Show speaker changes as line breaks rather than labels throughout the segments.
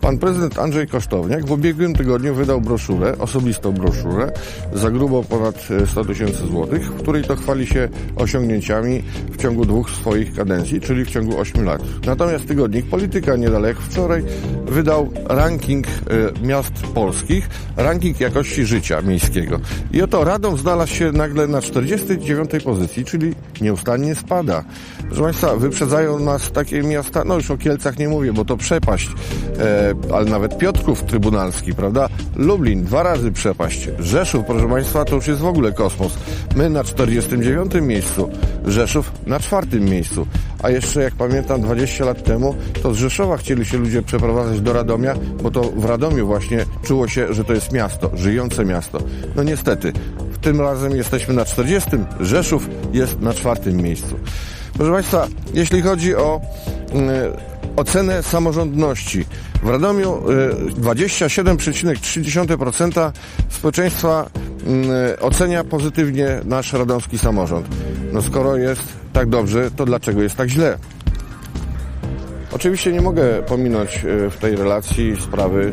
Pan prezydent Andrzej Kosztowniak w ubiegłym tygodniu wydał broszurę, osobistą broszurę, za grubo ponad 100 tysięcy złotych, w której to chwali się osiągnięciami w ciągu dwóch swoich kadencji, czyli w ciągu 8 lat. Natomiast tygodnik Polityka niedaleko wczoraj wydał ranking e, miast polskich, ranking jakości życia miejskiego. I oto Radom znalazł się nagle na 49 pozycji, czyli nieustannie spada. Proszę Państwa, wyprzedzają nas takie miasta, no już o Kielcach nie mówię, bo to przepaść, e, ale nawet Piotrków Trybunalski, prawda? Lublin, dwa razy przepaść. Rzeszów, proszę Państwa, to już jest w ogóle kosmos. My na 49 miejscu, Rzeszów na czwartym miejscu. A jeszcze, jak pamiętam, 20 lat temu, to z Rzeszowa chcieli się ludzie przeprowadzać do Radomia, bo to w Radomiu właśnie czuło się, że to jest miasto, żyjące miasto. No niestety, tym razem jesteśmy na 40, Rzeszów jest na czwartym miejscu. Proszę Państwa, jeśli chodzi o y, ocenę samorządności, w Radomiu y, 27,3% społeczeństwa y, ocenia pozytywnie nasz radomski samorząd. No skoro jest tak dobrze, to dlaczego jest tak źle? Oczywiście nie mogę pominąć w tej relacji sprawy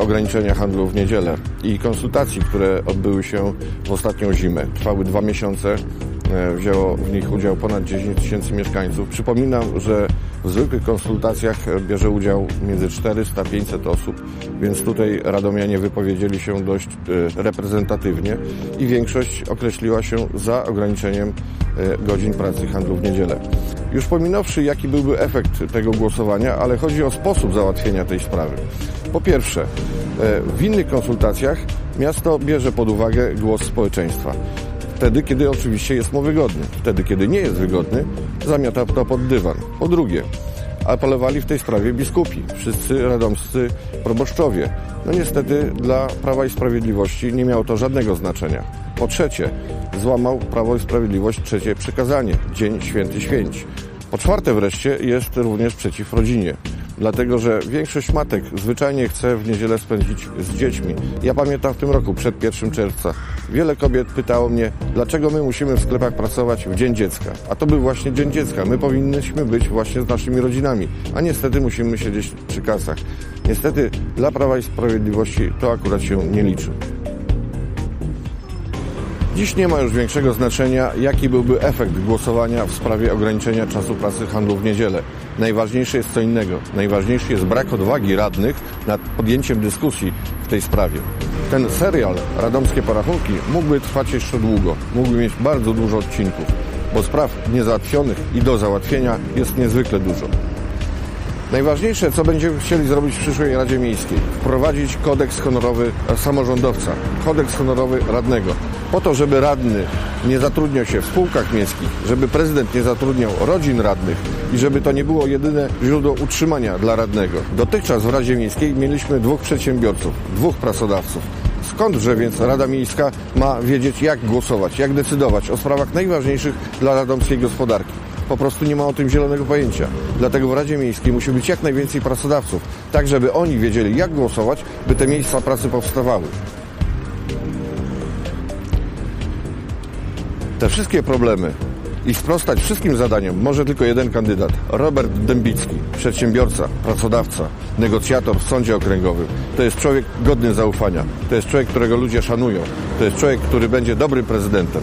ograniczenia handlu w niedzielę i konsultacji, które odbyły się w ostatnią zimę. Trwały dwa miesiące, wzięło w nich udział ponad 10 tysięcy mieszkańców. Przypominam, że w zwykłych konsultacjach bierze udział między 400 a 500 osób, więc tutaj radomianie wypowiedzieli się dość reprezentatywnie i większość określiła się za ograniczeniem godzin pracy handlu w niedzielę. Już pominąwszy, jaki byłby efekt tego głosowania, ale chodzi o sposób załatwienia tej sprawy. Po pierwsze, w innych konsultacjach miasto bierze pod uwagę głos społeczeństwa. Wtedy, kiedy oczywiście jest mu wygodny. Wtedy, kiedy nie jest wygodny, zamiata to pod dywan. Po drugie, apelowali w tej sprawie biskupi, wszyscy radomscy proboszczowie. No niestety dla Prawa i Sprawiedliwości nie miało to żadnego znaczenia. Po trzecie, złamał Prawo i Sprawiedliwość trzecie przekazanie, Dzień Święty Święć. Po czwarte wreszcie jest również przeciw rodzinie dlatego że większość matek zwyczajnie chce w niedzielę spędzić z dziećmi. Ja pamiętam w tym roku, przed 1 czerwca, wiele kobiet pytało mnie, dlaczego my musimy w sklepach pracować w Dzień Dziecka. A to był właśnie Dzień Dziecka. My powinniśmy być właśnie z naszymi rodzinami, a niestety musimy siedzieć przy kasach. Niestety dla Prawa i Sprawiedliwości to akurat się nie liczy. Dziś nie ma już większego znaczenia, jaki byłby efekt głosowania w sprawie ograniczenia czasu pracy handlu w niedzielę. Najważniejsze jest co innego. Najważniejszy jest brak odwagi radnych nad podjęciem dyskusji w tej sprawie. Ten serial Radomskie Porachunki mógłby trwać jeszcze długo. Mógłby mieć bardzo dużo odcinków, bo spraw niezałatwionych i do załatwienia jest niezwykle dużo. Najważniejsze, co będziemy chcieli zrobić w przyszłej Radzie Miejskiej, wprowadzić kodeks honorowy samorządowca, kodeks honorowy radnego, po to, żeby radny nie zatrudniał się w spółkach miejskich, żeby prezydent nie zatrudniał rodzin radnych i żeby to nie było jedyne źródło utrzymania dla radnego. Dotychczas w Radzie Miejskiej mieliśmy dwóch przedsiębiorców, dwóch pracodawców. Skądże więc Rada Miejska ma wiedzieć, jak głosować, jak decydować o sprawach najważniejszych dla radomskiej gospodarki? po prostu nie ma o tym zielonego pojęcia. Dlatego w Radzie Miejskiej musi być jak najwięcej pracodawców, tak żeby oni wiedzieli, jak głosować, by te miejsca pracy powstawały. Te wszystkie problemy i sprostać wszystkim zadaniom może tylko jeden kandydat. Robert Dębicki, przedsiębiorca, pracodawca, negocjator w sądzie okręgowym. To jest człowiek godny zaufania. To jest człowiek, którego ludzie szanują. To jest człowiek, który będzie dobrym prezydentem.